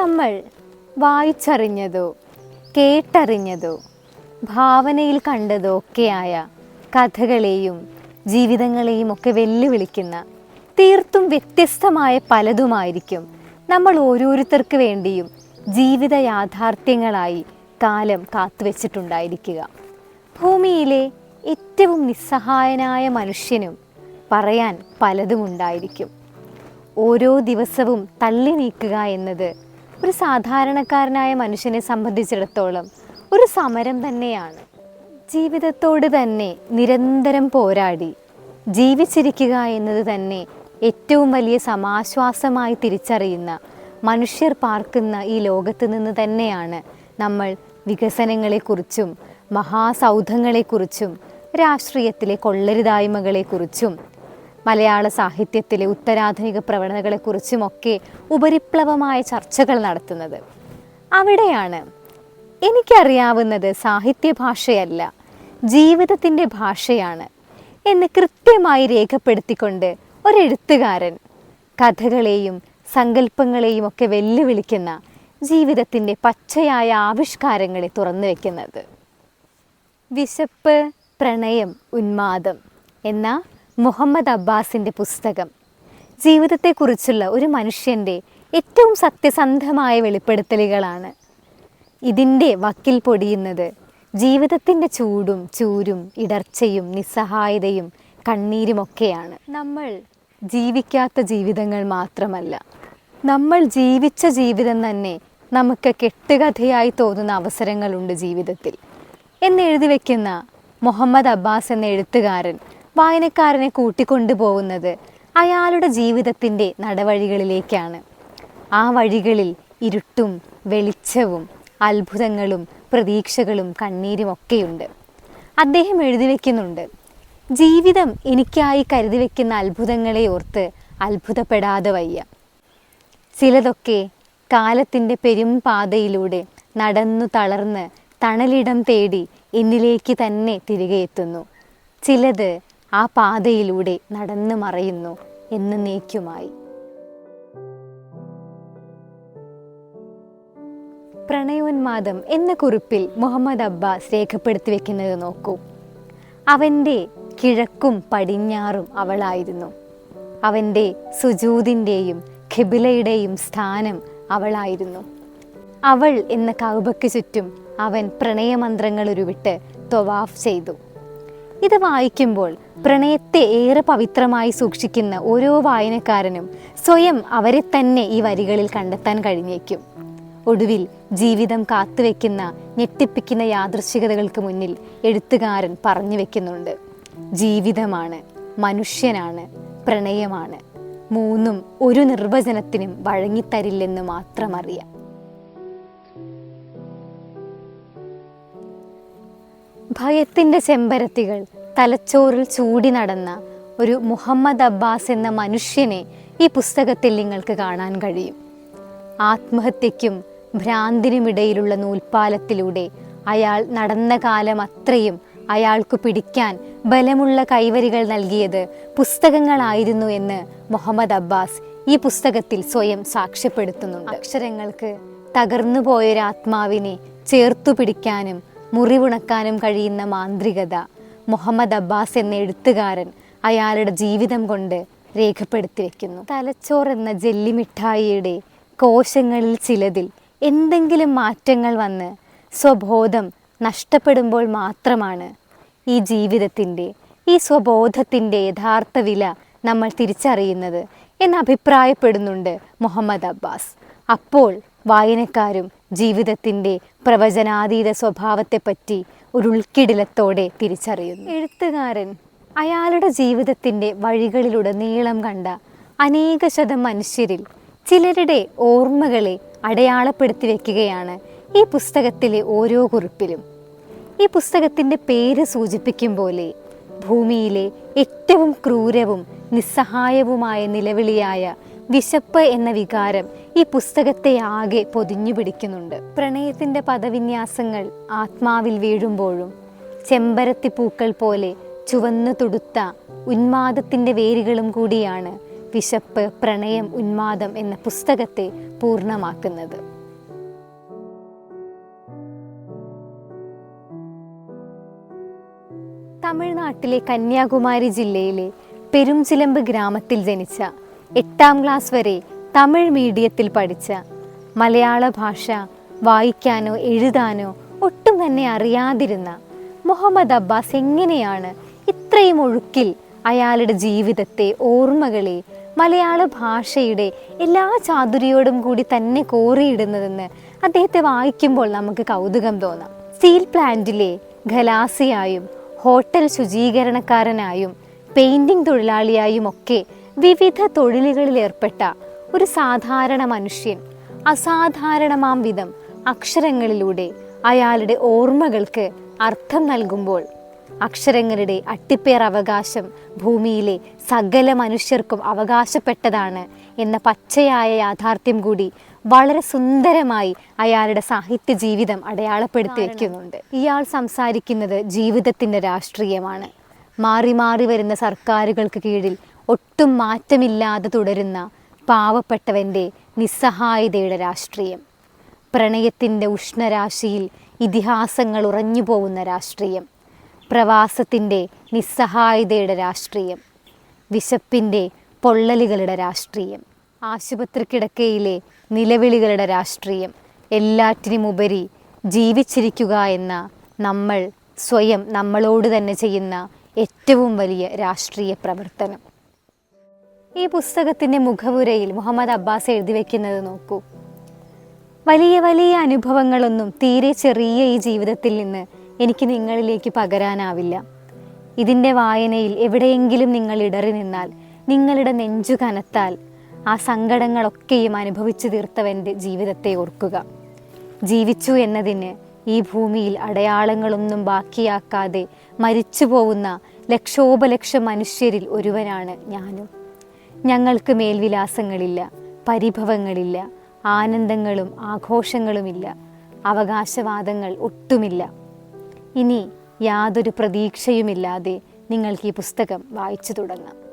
നമ്മൾ വായിച്ചറിഞ്ഞതോ കേട്ടറിഞ്ഞതോ ഭാവനയിൽ കണ്ടതോ ഒക്കെയായ കഥകളെയും ജീവിതങ്ങളെയും ഒക്കെ വെല്ലുവിളിക്കുന്ന തീർത്തും വ്യത്യസ്തമായ പലതുമായിരിക്കും നമ്മൾ ഓരോരുത്തർക്ക് വേണ്ടിയും ജീവിത യാഥാർത്ഥ്യങ്ങളായി കാലം കാത്തുവെച്ചിട്ടുണ്ടായിരിക്കുക. ഭൂമിയിലെ ഏറ്റവും നിസ്സഹായനായ മനുഷ്യനും പറയാൻ പലതുമുണ്ടായിരിക്കും. ഓരോ ദിവസവും തള്ളി നീക്കുക എന്നത് ഒരു സാധാരണക്കാരനായ മനുഷ്യനെ സംബന്ധിച്ചിടത്തോളം ഒരു സമരം തന്നെയാണ്. ജീവിതത്തോട് തന്നെ നിരന്തരം പോരാടി ജീവിച്ചിരിക്കുക എന്നത് തന്നെ ഏറ്റവും വലിയ സമാശ്വാസമായി തിരിച്ചറിയുന്ന മനുഷ്യർ പാർക്കുന്ന ഈ ലോകത്ത് നിന്ന് തന്നെയാണ് നമ്മൾ വികസനങ്ങളെക്കുറിച്ചും മഹാസൗധങ്ങളെക്കുറിച്ചും രാഷ്ട്രീയത്തിലെ കൊള്ളരുതായ്മകളെക്കുറിച്ചും മലയാള സാഹിത്യത്തിലെ ഉത്തരാധുനിക പ്രവണതകളെക്കുറിച്ചുമൊക്കെ ഉപരിപ്ലവമായ ചർച്ചകൾ നടത്തുന്നത്. അവിടെയാണ് എനിക്കറിയാവുന്നത് സാഹിത്യ ഭാഷയല്ല ജീവിതത്തിന്റെ ഭാഷയാണ് എന്ന് കൃത്യമായി രേഖപ്പെടുത്തിക്കൊണ്ട് ഒരെഴുത്തുകാരൻ കഥകളെയും സങ്കല്പങ്ങളെയും ഒക്കെ വെല്ലുവിളിക്കുന്ന ജീവിതത്തിന്റെ പച്ചയായ ആവിഷ്കാരങ്ങളെ തുറന്നു വയ്ക്കുന്നത് വിശപ്പ് പ്രണയം ഉന്മാദം എന്ന മുഹമ്മദ് അബ്ബാസിന്റെ പുസ്തകം. ജീവിതത്തെക്കുറിച്ചുള്ള ഒരു മനുഷ്യന്റെ ഏറ്റവും സത്യസന്ധമായ വെളിപ്പെടുത്തലുകളാണ്. ഇതിന്റെ വക്കിൽ പൊടിയുന്നത് ജീവിതത്തിന്റെ ചൂടും ചൂരും ഇടർച്ചയും നിസ്സഹായതയും കണ്ണീരുമൊക്കെയാണ്. നമ്മൾ ജീവിക്കാത്ത ജീവിതങ്ങൾ മാത്രമല്ല നമ്മൾ ജീവിച്ച ജീവിതം തന്നെ നമുക്ക് കെട്ടുകഥയായി തോന്നുന്ന അവസരങ്ങളുണ്ട് ജീവിതത്തിൽ. എന്നെഴുതി വയ്ക്കുന്ന മുഹമ്മദ് അബ്ബാസ് എന്ന എഴുത്തുകാരൻ വായനക്കാരനെ കൂട്ടിക്കൊണ്ടുപോകുന്നത് അയാളുടെ ജീവിതത്തിന്റെ നടവഴികളിലേക്കാണ്. ആ വഴികളിൽ ഇരുട്ടും വെളിച്ചവും അത്ഭുതങ്ങളും പ്രതീക്ഷകളും കണ്ണീരുമൊക്കെയുണ്ട്. അദ്ദേഹം എഴുതി വയ്ക്കുന്നുണ്ട് ജീവിതം എനിക്കായി കരുതി വയ്ക്കുന്ന അത്ഭുതങ്ങളെ ഓർത്ത് അത്ഭുതപ്പെടാതെ വയ്യ. ചിലതൊക്കെ കാലത്തിന്റെ പെരുംപാതയിലൂടെ നടന്നു തളർന്ന് തണലിടം തേടി എന്നിലേക്ക് തന്നെ തിരികെ എത്തുന്നു. ചിലത് ആ പാതയിലൂടെ നടന്നു മറയുന്നു എന്ന് നീക്കുമായി. പ്രണയോന്മാദം എന്ന കുറിപ്പിൽ മുഹമ്മദ് അബ്ബാസ് രേഖപ്പെടുത്തി വെക്കുന്നത് നോക്കൂ. അവന്റെ കിഴക്കും പടിഞ്ഞാറും അവളായിരുന്നു. അവന്റെ സുജൂതിന്റെയും ഖിബിലയുടെയും സ്ഥാനം അവളായിരുന്നു. അവൾ എന്ന കൗബയ്ക്ക് ചുറ്റും അവൻ പ്രണയമന്ത്രങ്ങൾ ഉരുവിട്ട് തൊവാഫ് ചെയ്തു. ഇത് വായിക്കുമ്പോൾ പ്രണയത്തെ ഏറെ പവിത്രമായി സൂക്ഷിക്കുന്ന ഓരോ വായനക്കാരനും സ്വയം അവരെ തന്നെ ഈ വരികളിൽ കണ്ടെത്താൻ കഴിഞ്ഞേക്കും. ഒടുവിൽ ജീവിതം കാത്തുവെക്കുന്ന ഞെട്ടിപ്പിക്കുന്ന യാദൃശ്ചികതകൾക്ക് മുന്നിൽ എഴുത്തുകാരൻ പറഞ്ഞു വെക്കുന്നുണ്ട്. ജീവിതമാണ് മനുഷ്യനാണ് പ്രണയമാണ്. മൂന്നും ഒരു നിർവചനത്തിനും വഴങ്ങിത്തരില്ലെന്ന് മാത്രം ഭയത്തിന്റെ ചെമ്പരത്തികൾ തലച്ചോറിൽ ചൂടി നടന്ന ഒരു മുഹമ്മദ് അബ്ബാസ് എന്ന മനുഷ്യനെ ഈ പുസ്തകത്തിൽ നിങ്ങൾക്ക് കാണാൻ കഴിയും. ആത്മഹത്യയ്ക്കും ഭ്രാന്തിനുമിടയിലുള്ള നൂൽപ്പാലത്തിലൂടെ അയാൾ നടന്ന കാലം അത്രയും അയാൾക്ക് പിടിക്കാൻ ബലമുള്ള കൈവരികൾ നൽകിയത് പുസ്തകങ്ങളായിരുന്നു എന്ന് മുഹമ്മദ് അബ്ബാസ് ഈ പുസ്തകത്തിൽ സ്വയം സാക്ഷ്യപ്പെടുത്തുന്നുണ്ട്. അക്ഷരങ്ങൾക്ക് തകർന്നു പോയൊരാത്മാവിനെ ചേർത്തു പിടിക്കാനും മുറിവുണക്കാനും കഴിയുന്ന മാന്ത്രികത. മുഹമ്മദ് അബ്ബാസ് എന്ന എഴുത്തുകാരൻ അയാളുടെ ജീവിതം കൊണ്ട് രേഖപ്പെടുത്തി വെക്കുന്നു. തലച്ചോർ എന്ന ജെല്ലി മിഠായിയുടെ കോശങ്ങളിൽ ചിലതിൽ എന്തെങ്കിലും മാറ്റങ്ങൾ വന്ന് സ്വബോധം നഷ്ടപ്പെടുമ്പോൾ മാത്രമാണ് ഈ ജീവിതത്തിന്റെ ഈ സ്വബോധത്തിന്റെ യഥാർത്ഥ വില നമ്മൾ തിരിച്ചറിയുന്നത് എന്ന് അഭിപ്രായപ്പെടുന്നുണ്ട് മുഹമ്മദ് അബ്ബാസ്. അപ്പോൾ വായനക്കാരും ജീവിതത്തിന്റെ പ്രവചനാതീത സ്വഭാവത്തെപ്പറ്റി ഒരു ഉൾക്കിടിലത്തോടെ തിരിച്ചറിയുന്നു. എഴുത്തുകാരൻ അയാളുടെ ജീവിതത്തിന്റെ വഴികളിലുടനീളം കണ്ട അനേക ശതം മനുഷ്യരിൽ ചിലരുടെ ഓർമ്മകളെ അടയാളപ്പെടുത്തി വയ്ക്കുകയാണ് ഈ പുസ്തകത്തിലെ ഓരോ കുറിപ്പിലും. ഈ പുസ്തകത്തിന്റെ പേര് സൂചിപ്പിക്കും പോലെ ഭൂമിയിലെ ഏറ്റവും ക്രൂരവും നിസ്സഹായവുമായ നിലവിളിയായ വിശപ്പ് എന്ന വികാരം ഈ പുസ്തകത്തെ ആകെ പൊതിഞ്ഞു പിടിക്കുന്നുണ്ട്. പ്രണയത്തിന്റെ പദവിന്യാസങ്ങൾ ആത്മാവിൽ വീഴുമ്പോഴും ചെമ്പരത്തിപ്പൂക്കൾ പോലെ ചുവന്നു തുടുത്ത ഉന്മാദത്തിന്റെ വേരുകളും കൂടിയാണ് വിശപ്പ് പ്രണയം ഉന്മാദം എന്ന പുസ്തകത്തെ പൂർണമാക്കുന്നത്. തമിഴ്നാട്ടിലെ കന്യാകുമാരി ജില്ലയിലെ പെരുംചിലമ്പ് ഗ്രാമത്തിൽ ജനിച്ച എട്ടാം ക്ലാസ് വരെ തമിഴ് മീഡിയത്തിൽ പഠിച്ച. മലയാള ഭാഷ വായിക്കാനോ എഴുതാനോ ഒട്ടും തന്നെ അറിയാതിരുന്ന മുഹമ്മദ് അബ്ബാസ് എങ്ങനെയാണ് ഇത്രയും ഒഴുക്കിൽ അയാളുടെ ജീവിതത്തെ ഓർമ്മകളെ മലയാള ഭാഷയുടെ എല്ലാ ചാതുരിയോടും കൂടി തന്നെ കോറിയിടുന്നതെന്ന് അദ്ദേഹത്തെ വായിക്കുമ്പോൾ നമുക്ക് കൗതുകം തോന്നാം. സ്റ്റീൽ പ്ലാന്റിലെ ഖലാസിയായും ഹോട്ടൽ ശുചീകരണക്കാരനായും പെയിന്റിംഗ് തൊഴിലാളിയായും ഒക്കെ വിവിധ തൊഴിലുകളിൽ ഏർപ്പെട്ട ഒരു സാധാരണ മനുഷ്യൻ അസാധാരണമാം വിധം അക്ഷരങ്ങളിലൂടെ അയാളുടെ ഓർമ്മകൾക്ക് അർത്ഥം നൽകുമ്പോൾ അക്ഷരങ്ങളുടെ അട്ടിപ്പേർ അവകാശം ഭൂമിയിലെ സകല മനുഷ്യർക്കും അവകാശപ്പെട്ടതാണ് എന്ന പച്ചയായ യാഥാർത്ഥ്യം കൂടി വളരെ സുന്ദരമായി അയാളുടെ സാഹിത്യ ജീവിതം അടയാളപ്പെടുത്തി വയ്ക്കുന്നുണ്ട് ഇയാൾ സംസാരിക്കുന്നത് ജീവിതത്തിന്റെ രാഷ്ട്രീയമാണ്. മാറി മാറി വരുന്ന സർക്കാരുകൾക്ക് കീഴിൽ ഒട്ടും മാറ്റമില്ലാതെ തുടരുന്ന പാവപ്പെട്ടവന്റെ നിസ്സഹായതയുടെ രാഷ്ട്രീയം. പ്രണയത്തിന്റെ ഉഷ്ണരാശിയിൽ ഇതിഹാസങ്ങൾ ഉറഞ്ഞു പോകുന്ന രാഷ്ട്രീയം. പ്രവാസത്തിന്റെ നിസ്സഹായതയുടെ രാഷ്ട്രീയം. വിശപ്പിന്റെ പൊള്ളലുകളുടെ രാഷ്ട്രീയം. ആശുപത്രി കിടക്കയിലെ നിലവിളികളുടെ രാഷ്ട്രീയം. എല്ലാറ്റിനുമുപരി ജീവിച്ചിരിക്കുക എന്ന നമ്മൾ സ്വയം നമ്മളോട് തന്നെ ചെയ്യുന്ന ഏറ്റവും വലിയ രാഷ്ട്രീയ പ്രവർത്തനം. ഈ പുസ്തകത്തിന്റെ മുഖവുരയിൽ മുഹമ്മദ് അബ്ബാസ് എഴുതി വെക്കുന്നത് നോക്കൂ. വലിയ വലിയ അനുഭവങ്ങളൊന്നും തീരെ ചെറിയ ഈ ജീവിതത്തിൽ നിന്ന് എനിക്ക് നിങ്ങളിലേക്ക് പകരാനാവില്ല. ഇതിന്റെ വായനയിൽ എവിടെയെങ്കിലും നിങ്ങൾ ഇടറി നിന്നാൽ നിങ്ങളുടെ നെഞ്ചു കനത്താൽ ആ സങ്കടങ്ങളൊക്കെയും അനുഭവിച്ചു തീർത്തവന്റെ ജീവിതത്തെ ഓർക്കുക. ജീവിച്ചു എന്നതിന് ഈ ഭൂമിയിൽ അടയാളങ്ങളൊന്നും ബാക്കിയാക്കാതെ മരിച്ചു പോകുന്ന ലക്ഷോപലക്ഷം മനുഷ്യരിൽ ഒരുവനാണ് ഞാനും. ഞങ്ങൾക്ക് മേൽവിലാസങ്ങളില്ല പരിഭവങ്ങളില്ല ആനന്ദങ്ങളും ആഘോഷങ്ങളുമില്ല അവകാശവാദങ്ങൾ ഒട്ടുമില്ല. ഇനി യാതൊരു പ്രതീക്ഷയുമില്ലാതെ നിങ്ങൾക്ക് ഈ പുസ്തകം വായിച്ചു തുടങ്ങാം.